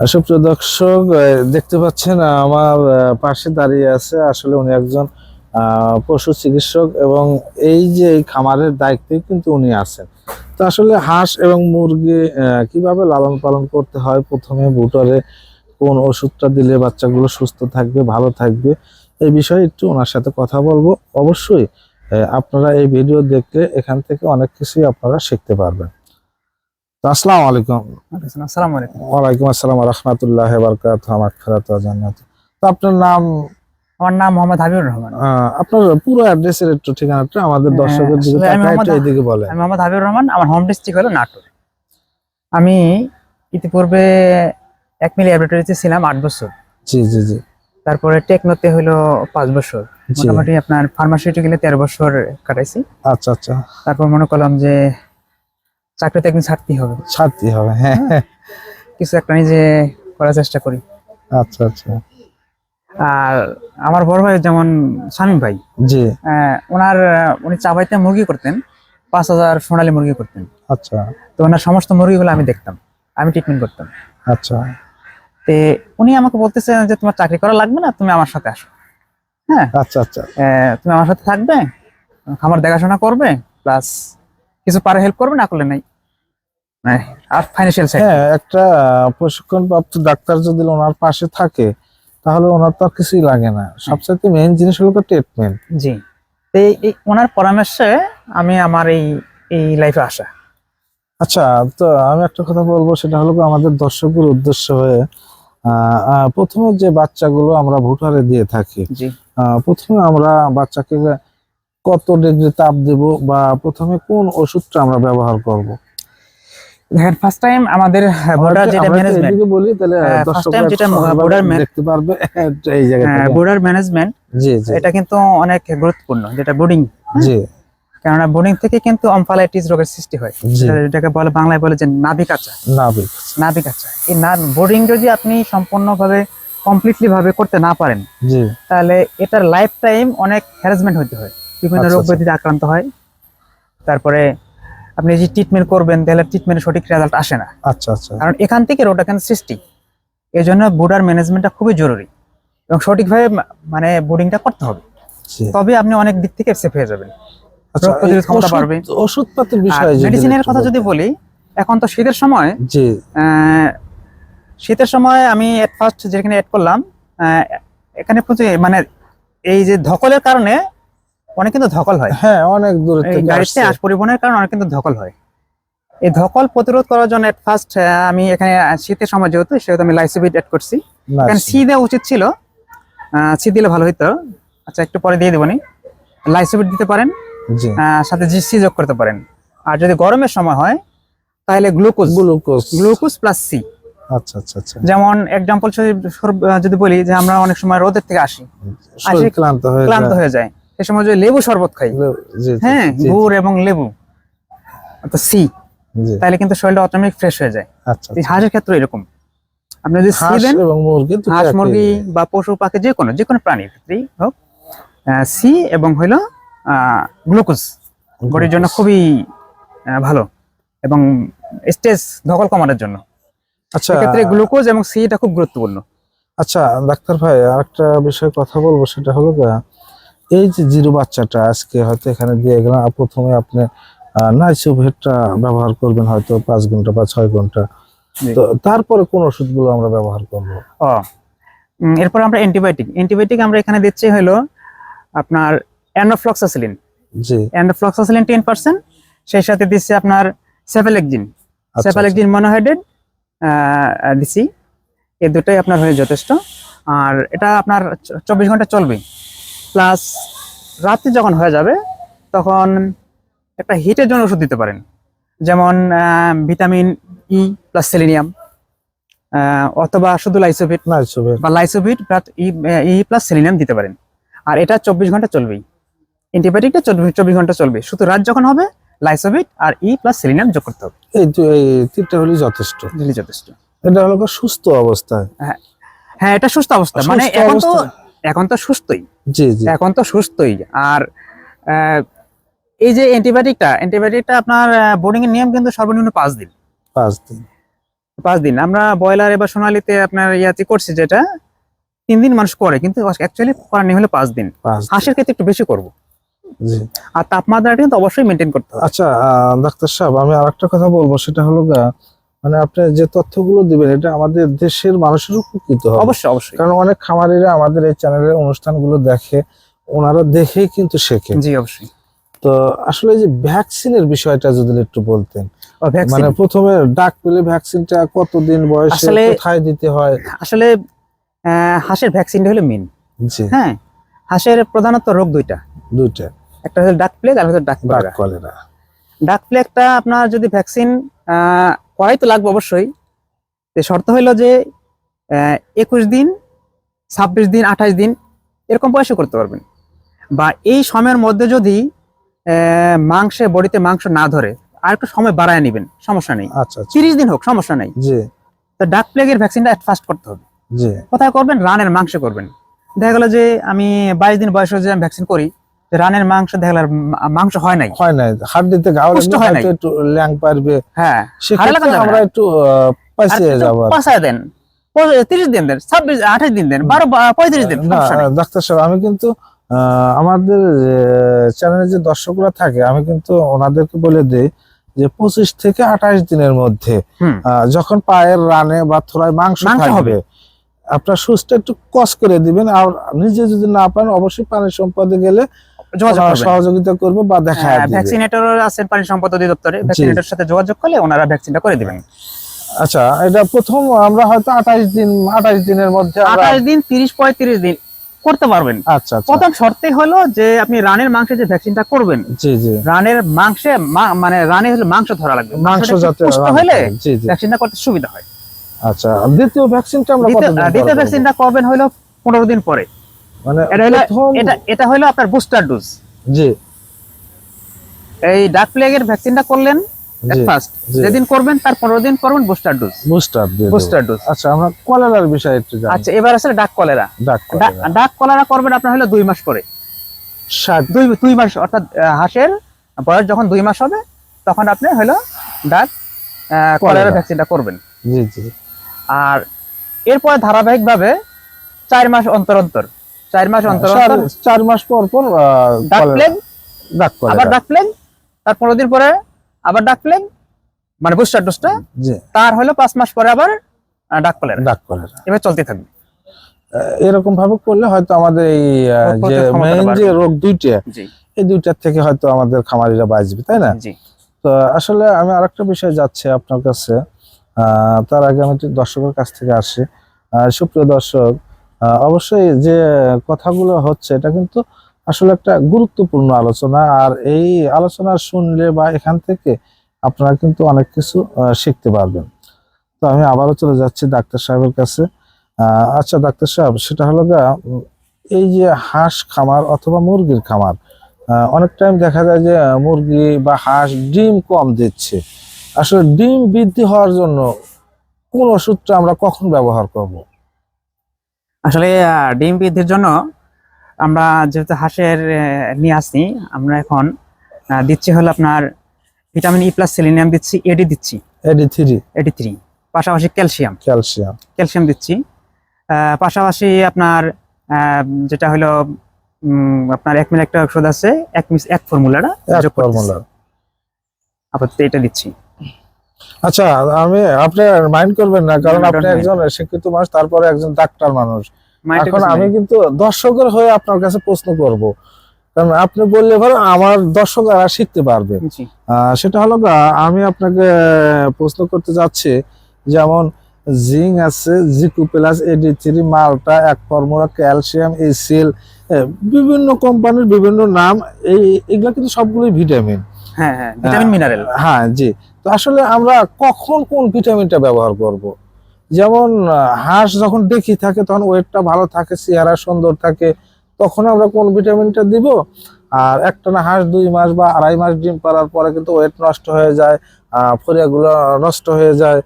সুপ্রিয় দর্শক দেখতে পাচ্ছেন আমার পাশে দাঁড়িয়ে আছে আসলে উনি একজন পশু চিকিৎসক এবং এই যে খামারের দায়িত্বে কিন্তু উনি আছেন। তো আসলে হাঁস এবং মুরগি কীভাবে লালন পালন করতে হয়? প্রথমে বুটারে কোন ওষুধটা দিলে বাচ্চাগুলো সুস্থ থাকবে, ভালো থাকবে? এই বিষয়ে একটু ওনার সাথে কথা বলব। অবশ্যই আপনারা এই ভিডিও দেখলে এখান থেকে অনেক কিছুই আপনারা শিখতে পারবেন। আসসালামু আলাইকুম। আসসালামু। আলাইকুম ওয়ালাইকুম আসসালাম রহমতুল্লাহ বারকাত আমার ফেরাত জান্নাত। তো আপনার নাম? আমার নাম মোহাম্মদ হাবিবুর রহমান। আপনার পুরো অ্যাড্রেসের একটু ঠিকানাটা আমাদের হ্যাঁ, দিকে আমি তাকায় একটু মোহাম্মদ- এইদিকে বলেন। আমি মোহাম্মদ হাবিবুর রহমান আমার হোম ডিস্ট্রিক্ট হলো নাটোর। আমি ইতিপূর্বে এক ল্যাবরেটরিতে ছিলাম আট বছর। জি জি জি। তারপরে টেকনোতে হলো পাঁচ বছর। মোটামুটি আপনার ফার্মাসিউটিক্যালে তেরো বছর কাটাইছি। আচ্ছা আচ্ছা। তারপর মনে করলাম যে চাকরিতে একদিন ছাড়তেই হবে। ছাড়তে হবে হ্যাঁ। কিছু একটা নিজে করার চেষ্টা করি। আচ্ছা আচ্ছা। আর আমার বড় ভাই যেমন শামীম ভাই জি। ওনার উনি চাবাইতে মুরগি করতেন পাঁচ হাজার সোনালী মুরগি করতেন। আচ্ছা। তো ওনার সমস্ত মুরগিগুলো আমি দেখতাম আমি ট্রিটমেন্ট করতাম। আচ্ছা। তে উনি আমাকে বলতেছেন যে তোমার চাকরি করা লাগবে না তুমি আমার সাথে আসো। হ্যাঁ। আচ্ছা আচ্ছা। তুমি আমার সাথে থাকবে খামার দেখাশোনা করবে প্লাস কিছু পারে হেল্প করবে না করলে নাই। আর ফাইন্যান্সিয়াল সাইড হ্যাঁ একটা প্রশিক্ষণ প্রাপ্ত ডাক্তার যদি ওনার পাশে থাকে তাহলে ওনার তো আর কিছুই লাগে না। সবচেয়ে মেইন জিনিস হলো ট্রিটমেন্ট জি। তো এই- ওনার পরামর্শে আমি আমার এই এই লাইফে আসা। আচ্ছা তো আমি একটা কথা বলব সেটা হলো আমাদের দর্শকের উদ্দেশ্য হয়ে প্রথমে যে বাচ্চাগুলো আমরা ভুটারে দিয়ে থাকি জি। প্রথমে আমরা বাচ্চাকে কত ডিগ্রি তাপ দেব বা প্রথমে কোন ওষুধটা আমরা ব্যবহার করব? দেখেন ফার্স্ট টাইম আমাদের বর্ডার যেটা ম্যানেজমেন্ট বলি তাহলে হ্যাঁ, first দর্শকরা time যেটা man- দেখতে পারবে এই জায়গা থেকে বর্ডার ম্যানেজমেন্ট জি জি। এটা কিন্তু অনেক গুরুত্বপূর্ণ যেটা বোর্ডিং। জি। কেননা বোর্ডিং থেকে কিন্তু অমফালাইটিস রোগের সৃষ্টি হয়। যেটাকে বলে বাংলায় বলে যে নাভি কাঁচা নাবিক নাভি কাঁচা এই না বোর্ডিং যদি আপনি সম্পূর্ণভাবে কমপ্লিটলি ভাবে করতে না পারেন জি। তাহলে এটার লাইফ টাইম অনেক হ্যারাসমেন্ট হতে হয়। বিভিন্ন আচ্ছা, রোগ আচ্ছা। ব্যাধিতে আক্রান্ত হয়। তারপরে আপনি যে ট্রিটমেন্ট করবেন তাহলে ট্রিটমেন্টের সঠিক রেজাল্ট আসে না। আচ্ছা আচ্ছা। কারণ এখান থেকে রোগটা কেন সৃষ্টি। এই জন্য বোর্ডার ম্যানেজমেন্টটা খুবই জরুরি এবং সঠিকভাবে মানে বোর্ডিংটা করতে হবে। তবে আপনি অনেক দিক থেকে সেফ হয়ে যাবেন। আচ্ছা। ওষুধপাতির বিষয়ে মেডিসিনের কথা যদি বলি এখন তো শীতের সময়। জি। শীতের সময় আমি এট ফার্স্ট যেখানে এড করলাম এখানে মানে এই যে ধকলের কারণে অনেক কিন্তু ধকল হয়। হ্যাঁ অনেক দূর থেকে গাড়িতে। আস পরিবহনের কারণে অনেক কিন্তু ধকল হয়। এই ধকল প্রতিরোধ করার জন্য এট ফার্স্ট আমি এখানে শীতের সময় যেহেতু সেহেতু আমি লাইসোবিট এড করছি। না, এখানে সি দেওয়া উচিত ছিল। সি দিলে ভালো হতো আচ্ছা একটু পরে দিয়ে দেবনি। লাইসোবিট দিতে পারেন। জি। সাথে জিসি যোগ করতে পারেন। আর যদি গরমের সময় হয় তাহলে glucose glucose glucose plus C আচ্ছা আচ্ছা আচ্ছা। যেমন এক্সাম্পল যদি বলি যে আমরা অনেক সময় রোদের থেকে আসি। ক্লান্ত হয়ে ক্লান্ত হয়ে যায়। সে সময় যদি লেবু শরবত খাই। হ্যাঁ গুড় এবং লেবু। অর্থাৎ সি। তাহলে কিন্তু শরীরটা অটোমেটিক ফ্রেশ হয়ে যায়। আচ্ছা এই হাঁসের ক্ষেত্রে এরকম। আপনি যদি সি দেন এবং মুরগি দুটো হাঁস মুরগি বা পশু পাখি যে কোনো যে কোনো প্রাণীর ক্ষেত্রেই হোক সি এবং হইল গ্লুকোজ। বডির জন্য খুবই ভালো এবং স্টেজ ধকল কমানোর জন্য। আচ্ছা। সেক্ষেত্রে গ্লুকোজ এবং সি এটা খুব গুরুত্বপূর্ণ। আচ্ছা ডাক্তার ভাই আরেকটা বিষয়ে কথা বলব সেটা হলো এই যে জিরো বাচ্চাটা আজকে হয়তো এখানে দিয়ে গেলাম। প্রথমে আপনি নাইসোভেটটা ব্যবহার করবেন হয়তো পাঁচ ঘণ্টা বা ছয় ঘণ্টা। তো তারপরে কোন ওষুধগুলো আমরা ব্যবহার করব? ও এরপর আমরা অ্যান্টিবায়োটিক অ্যান্টিবায়োটিক আমরা এখানে দিচ্ছি হলো আপনার অ্যানোফ্লক্সাসিলিন জি। অ্যানোফ্লক্সাসিলিন টেন পার্সেন্ট সেই সাথে দিচ্ছি আপনার সেফালেকজিন আচ্ছা, সেফালেকজিন মনোহাইড্রেট দিচ্ছি। এই দুটোই আপনার হয়ে যথেষ্ট। আর এটা আপনার চব্বিশ ঘণ্টা চলবে। প্লাস রাত্রি যখন হয়ে যাবে তখন একটা হিটের জন্য ওষুধ দিতে পারেন। যেমন ভিটামিন ই প্লাস সেলিনিয়াম অথবা শুধু লাইসোভিট বা Lysovit plus E plus selenium দিতে পারেন। আর এটা চব্বিশ ঘণ্টা চলবেই। অ্যান্টিবায়োটিকটা চব্বিশ ঘণ্টা চলবে। শুধু রাত যখন হবে লাইসোভিট আর ই প্লাস সেলিনিয়াম যোগ করতে হবে। এই তিনটা হলেই যথেষ্ট। যথেষ্ট। এটা হলো সুস্থ অবস্থায় হ্যাঁ। হ্যাঁ এটা সুস্থ অবস্থা। মানে এখন তো এখন তো সুস্থই। এখন তো সুস্থই। আর এই যে অ্যান্টিবায়োটিকটা অ্যান্টিবায়োটিকটা আপনার বোর্ডিং এর নিয়ম কিন্তু সর্বনিম্ন পাঁচ দিন। পাঁচ দিন। পাঁচ দিন। আমরা ব্রয়লার এবার সোনালিতে আপনার ইয়াতে করছি যেটা তিন দিন মানুষ করে কিন্তু অ্যাকচুয়ালি করার নিয়ম হলো পাঁচ দিন। হাঁসের ক্ষেত্রে একটু বেশি করব। আর তাপমাত্রাটা কিন্তু অবশ্যই মেনটেন করতে হবে। আচ্ছা ডাক্তার সাহেব আমি আরেকটা কথা বলব সেটা হলো গা মানে আপনি যে তথ্যগুলো দিবেন এটা আমাদের দেশের মানুষের উপকৃত হবে। অবশ্যই অবশ্যই। কারণ অনেক খামারিরা আমাদের এই চ্যানেলের অনুষ্ঠানগুলো দেখে ওনারা দেখেই কিন্তু শেখে। জি অবশ্যই। তো আসলে যে ভ্যাকসিনের বিষয়টা যদি একটু বলতেন মানে প্রথমে ডাক পেলে ভ্যাকসিনটা কতদিন বয়সে কোথায় দিতে হয়? আসলে হাঁসের ভ্যাকসিনটা হলো মেন জি। হ্যাঁ হাঁসের প্রধানত রোগ দুইটা। দুইটা। একটা হচ্ছে ডাক প্লেগ আর হচ্ছে ডাক কলেরা। ডাক প্লেগটা আপনার যদি ভ্যাকসিন করাই তো লাগবে অবশ্যই। শর্ত হইল যে একুশ দিন ছাব্বিশ দিন আঠাশ দিন এরকম বয়সে করতে পারবেন। বা এই সময়ের মধ্যে যদি মাংসে বডিতে মাংস না ধরে আর একটু সময় বাড়ায় নেবেন সমস্যা নেই। আচ্ছা আচ্ছা। তিরিশ দিন হোক সমস্যা নেই। জি। তো ডাক প্লেগের ভ্যাকসিনটা ফার্স্ট করতে হবে। জি। কোথায় করবেন? রানের মাংসে করবেন। দেখা গেল যে আমি বাইশ দিন বয়সে যে আমি ভ্যাকসিন করি রানের মাংস দেখা গেল আর মাংস হয় নাই হয় নাই হাড্ডিতে ঘাও নাই। একটু ল্যাং পারবে হ্যাঁ আমরা একটু পাইছিয়ে যাব। পাঁচায় দেন প- তিরিশ দিন দেন ছাব্বিশ আঠাশ দিন দেন বারো বা- পঁয়ত্রিশ দিন। ডাক্তার সাহেব আমি কিন্তু আমাদের চ্যানেলে যে দর্শকরা থাকে আমি কিন্তু ওনাদেরকে বলে দিই যে পঁচিশ থেকে আঠাশ দিনের মধ্যে যখন পায়ের রানে বা থোড়ায় মাংস হবে। আপনার সুস্থ একটু কস করে দিবেন আর নিজে যদি না পান অবশ্যই পানি সম্পদে গেলে। সহযোগিতা করবে বা দেখা ভ্যাকসিনেটর আছেন পানি সম্পদ অধিদপ্তরে। ভ্যাকসিনেটর সাথে যোগাযোগ করলে ওনারা ভ্যাকসিনটা করে দিবেন। আচ্ছা এটা প্রথম আমরা হয়তো আঠাশ দিন আঠাশ দিনের মধ্যে আঠাশ দিন তিরিশ পঁয়ত্রিশ দিন করতে পারবেন। আচ্ছা আচ্ছা। প্রথম শর্তে হলো যে আপনি রানের মাংসে যে ভ্যাকসিনটা করবেন জি জি। রানের মাংসে মানে রানে হলে মাংস ধরা লাগবে। মাংস পুষ্ট হলে ভ্যাকসিনটা করতে সুবিধা হয়। আচ্ছা দ্বিতীয় ভ্যাকসিনটা আমরা দ্বিতীয়? ভ্যাকসিনটা করবেন? হলো পনেরো দিন পরে। মানে এটা হলো এটা এটা হলো আপনার বুস্টার ডোজ জি। এই ডাক প্লেগের ভ্যাকসিনটা করলেন ফার্স্ট যেদিন করবেন তার পনেরো দিন করবেন বুস্টার ডোজ বুস্টার দিয়ে বুস্টার ডোজ আচ্ছা আমরা কলেরার বিষয়ে একটু জানি। আচ্ছা এবার আসলে ডাক কলেরা ডাক কলেরা ডাক কলেরা করবেন আপনার হলো দুই মাস পরে ষাট। দুই দুই মাস অর্থাৎ হাঁসের বয়স যখন দুই মাস হবে তখন আপনি হলো ডাক কলেরা। ভ্যাকসিনটা করবেন। জি জি। আর এরপরে ধারাবাহিকভাবে চার মাস অন্তর অন্তর। চার মাস অন্তর চার- মাস পর পর ডাক প্লেগ ডাক আবার ডাক প্লেগ তার পনেরো দিন পরে আবার ডাক প্লেগ মানে বুস্টার ডোজটা তার হলো পাঁচ মাস পরে আবার ডাক কলেরা ডাক কলেরা এবার চলতে থাকবে। এরকম ভাবে করলে হয়তো আমাদের এই যে মেইন যে রোগ দুইটা এই দুইটার থেকে হয়তো আমাদের খামারিরা বাঁচবে তাই না? তো আসলে আমি আরেকটা বিষয় যাচ্ছি আপনার কাছে। আহ, তার আগে আমি দর্শকের কাছ থেকে আসি। সুপ্রিয় দর্শক অবশ্যই যে কথাগুলো হচ্ছে, এটা কিন্তু আসলে একটা গুরুত্বপূর্ণ আলোচনা। আর এই আলোচনা শুনলে বা এখান থেকে আপনারা কিন্তু অনেক কিছু শিখতে পারবেন। তো আমি আবারও চলে যাচ্ছি ডাক্তার সাহেবের কাছে। আচ্ছা ডাক্তার সাহেব, সেটা হলো গা এই যে হাঁস খামার অথবা মুরগির খামার অনেক টাইম দেখা যায় যে মুরগি বা হাঁস ডিম কম দিচ্ছে। আসলে ডিম বৃদ্ধি হওয়ার জন্য কোন ওষুধটা আমরা কখন ব্যবহার করব? আসলে ডিম বৃদ্ধির জন্য আমরা যেহেতু হাঁসের নিয়ে আসি আমরা এখন দিচ্ছি হলো আপনার ভিটামিন ই প্লাস সেলিনিয়াম দিচ্ছি এডি দিচ্ছি। A D three A D three পাশাপাশি ক্যালসিয়াম। ক্যালসিয়াম। ক্যালসিয়াম দিচ্ছি। পাশাপাশি আপনার যেটা হলো আপনার এক মিনিট একটা ওষুধ আছে এক মিস এক ফর্মুলাটা এক ফর্মুলা আপাতত এটা দিচ্ছি। আচ্ছা আমি আপনি মাইন্ড করবেন না কারণ আপনি একজন শিক্ষিত মানুষ তারপরে একজন ডাক্তার মানুষ। এখন আমি কিন্তু দর্শকের হয়ে আপনার কাছে প্রশ্ন করব। কারণ আপনি বললে পরে আমার দর্শকরা শিখতে পারবে। সেটা হলো আমি আপনাকে প্রশ্ন করতে যাচ্ছি যেমন জিঙ্ক আছে জিকু প্লাস এডি থ্রি মালটা এক ফর্মুলা ক্যালসিয়াম এসিএল বিভিন্ন কোম্পানির বিভিন্ন নাম এই এগুলো কিন্তু সবগুলোই ভিটামিন। হ্যাঁ হ্যাঁ ভিটামিন মিনারেল হ্যাঁ জি। তো আসলে আমরা কখন কোন ভিটামিনটা ব্যবহার করব। যেমন হাঁস যখন দেখি থাকে তখন ওয়েটটা ভালো থাকে চেহারা সুন্দর থাকে তখন আমরা কোন ভিটামিনটা দিব? আর একটা না হাঁস দুই মাস বা আড়াই মাস ডিম পাড়ার পরে কিন্তু ওয়েট নষ্ট হয়ে যায় ফরিয়াগুলো নষ্ট হয়ে যায়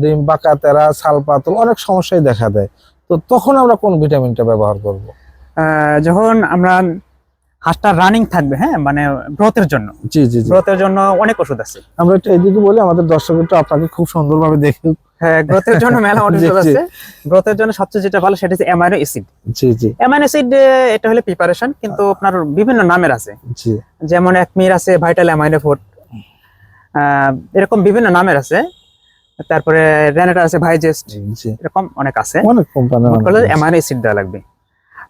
ডিম বাঁকা তেরা ছাল পাতল অনেক সমস্যাই দেখা দেয়। তো তখন আমরা কোন ভিটামিনটা ব্যবহার করব? যখন আমরা হাঁসটা রানিং থাকবে হ্যাঁ? মানে গ্রোথের জন্য। জি জি গ্রোথের জন্য অনেক ওষুধ আছে। আমরা একটু এদিকে বলি আমাদের দর্শক একটু আপনাকে খুব সুন্দরভাবে দেখে হ্যাঁ গ্রোথের জন্য মেলা ওষুধ আছে। গ্রোথের জন্য সবচেয়ে যেটা ভালো সেটা হচ্ছে অ্যামাইনো অ্যাসিড জি জি। অ্যামাইনো অ্যাসিড এটা হলে প্রিপারেশন কিন্তু আপনার বিভিন্ন নামের আছে। জি। যেমন একমির আছে ভাইটাল অ্যামাইনো ফুড এরকম বিভিন্ন নামের আছে। তারপরে রেনেটা আছে ভাইজেস্ট জি এরকম অনেক আছে। অনেক কোম্পানি অ্যামাইনো অ্যাসিড দেওয়া লাগবে।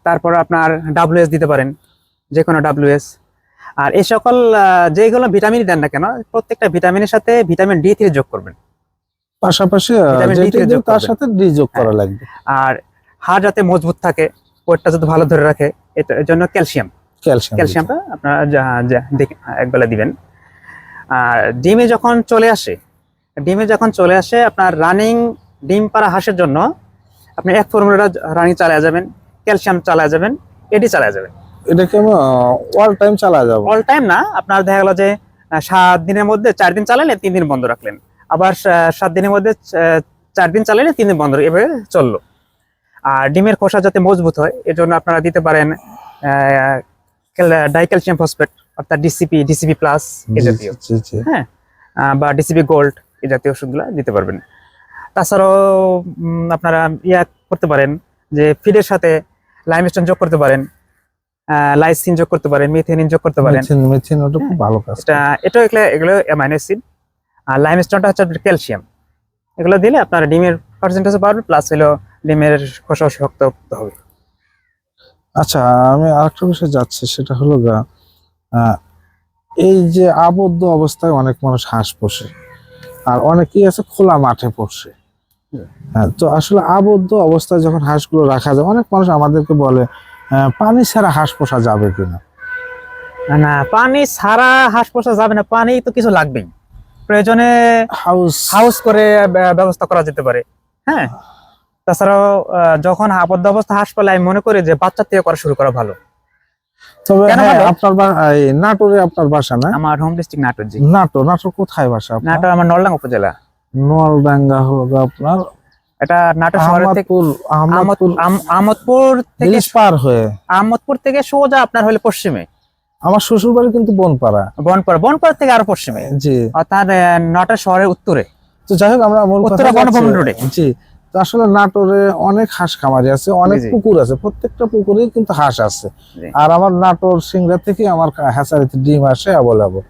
তারপর আপনার ডাব্লিউএস দিতে পারেন। যে কোনো ডাব্লিউএস আর এই সকল যেগুলো ভিটামিন দেন না কেন প্রত্যেকটা ভিটামিনের সাথে ভিটামিন ডি থ্রি যোগ করবেন। পাশাপাশি তার। সাথে ডি যোগ করা লাগবে। আর হাড় যাতে মজবুত থাকে পেটটা যাতে ভালো ধরে রাখে এটা এর জন্য ক্যালসিয়াম। ক্যালসিয়াম ক্যালসিয়ামটা আপনারা একবেলা দিবেন। আর ডিমে যখন চলে আসে ডিমে যখন চলে আসে আপনার রানিং ডিম পাড়া হাঁসের জন্য আপনি এক ফর্মুলাটা রানিং চালিয়ে যাবেন ক্যালসিয়াম চালিয়ে যাবেন এডি চালিয়ে যাবেন। এটা কি অল টাইম চালা যাবে। অল টাইম না আপনার দেখা গেল যে সাত দিনের মধ্যে চার দিন চালালেন তিন দিন বন্ধ রাখলেন। আবার সাত দিনের মধ্যে চার দিন চালালেন তিন দিন বন্ধ এভাবে চলল। আর ডিমের খোসা যাতে মজবুত হয় এজন্য আপনারা দিতে পারেন ডাইক্যালসিয়াম ফসফেট অর্থাৎ D C P D C P plus A জাতীয়। হ্যাঁ বা ডিসিপি গোল্ড এই জাতীয় ওষুধগুলো দিতে পারবেন। তাছাড়াও আপনারা ইয়া করতে পারেন যে ফিডের সাথে লাইমস্টোন যোগ করতে পারেন। লাইসিন যোগ করতে পারেন মিথেনিন যোগ করতে পারেন। মেথিন মেথিন ওটা খুব ভালো কাজ। এটা এটাও এগুলো এগুলো অ্যামাইনো অ্যাসিড আর লাইমস্টোনটা হচ্ছে ক্যালসিয়াম এগুলো দিলে আপনার ডিমের পার্সেন্টেজ বাড়বে প্লাস হলো ডিমের খোসা শক্ত হবে। আচ্ছা আমি আরেকটা বিষয় যাচ্ছি সেটা হলো গা এই যে আবদ্ধ অবস্থায় অনেক মানুষ হাঁস পোষে আর অনেকেই আছে খোলা মাঠে পোষে। হ্যাঁ তো আসলে আবদ্ধ অবস্থায় যখন হাঁসগুলো রাখা যায় অনেক মানুষ আমাদেরকে বলে পানি ছাড়া হাঁস পোষা যাবে কিনা? না, পানি ছাড়া হাঁস পোষা যাবে না পানি তো কিছু লাগবেই। প্রয়োজনে হাউস হাউস করে ব্যবস্থা করা যেতে পারে। হ্যাঁ? তাছাড়াও যখন আবদ্ধ অবস্থা হাঁস পালে আমি মনে করি যে বাচ্চা থেকে করা শুরু করা ভালো। তবে হ্যাঁ? আপনার নাটোরে আপনার বাসা না? আমার হোম ডিস্ট্রিক্ট নাটোর জি। নাটোর নাটোর কোথায় বাসা নাটোর আমার নলডাং উপজেলা। নলডাঙ্গা হলো আপনার এটা নাটোর শহরের থেকে আহমদপুর থেকে পার হয়ে। আহমদপুর থেকে সোজা আপনার হলে পশ্চিমে। আমার শ্বশুর বাড়ি কিন্তু বনপাড়া। বনপাড়া বনপাড়া থেকে আরও পশ্চিমে। জি। অর্থাৎ আহ, নটা শহরের উত্তরে। তো যাই হোক আমরা উত্তরা বনভবন রোডে। জি। তো আসলে নাটোরে অনেক হাঁস খামারি আছে অনেক। পুকুর আছে প্রত্যেকটা পুকুরেই কিন্তু হাঁস আছে। আর আমার নাটোর সিংড়া থেকে আমার হ্যাচারিতে ডিম আসে অ্যাভেলেবল।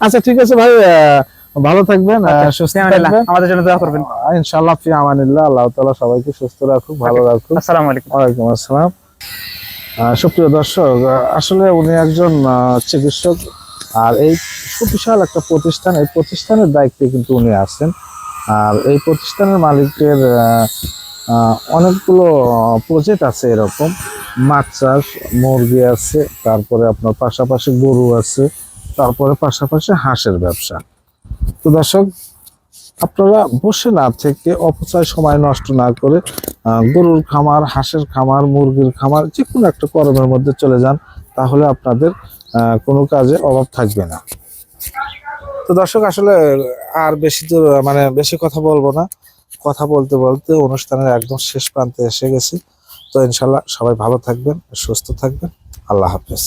আচ্ছা ঠিক আছে ভাই আহ, ভালো থাকবেন আচ্ছা, সুস্থ থাকবেন। আমাদের জন্য দোয়া করবেন। ইনশাআল্লাহ ফি আমানিল্লাহ আল্লাহ তাআলা সবাইকে সুস্থ রাখুক ভালো রাখুক। আসসালামু আলাইকুম। ওয়ালাইকুম আসসালাম। আহ, সুপ্রিয় দর্শক আসলে উনি একজন চিকিৎসক আর এই সুবিশাল একটা প্রতিষ্ঠান এই প্রতিষ্ঠানের দায়িত্বে কিন্তু উনি আছেন। আর এই প্রতিষ্ঠানের মালিকের অনেকগুলো প্রজেক্ট আছে এরকম। মাছ চাষ মুরগি আছে তারপরে আপনার পাশাপাশি গরু আছে তারপরে পাশাপাশি হাঁসের ব্যবসা। তো দর্শক, আপনারা বসে না থেকে অপচয় সময় নষ্ট না করে গরুর খামার, হাঁসের খামার, মুরগির খামার যে কোনো একটা কর্মের মধ্যে চলে যান, তাহলে আপনাদের কোনো কাজে অভাব থাকবে না। তো দর্শক, আসলে আর বেশি দূর মানে বেশি কথা বলব না। কথা বলতে বলতে অনুষ্ঠানের একদম শেষ প্রান্তে এসে গেছি। তো ইনশাল্লাহ সবাই ভালো থাকবেন, সুস্থ থাকবেন। আল্লাহ হাফেজ।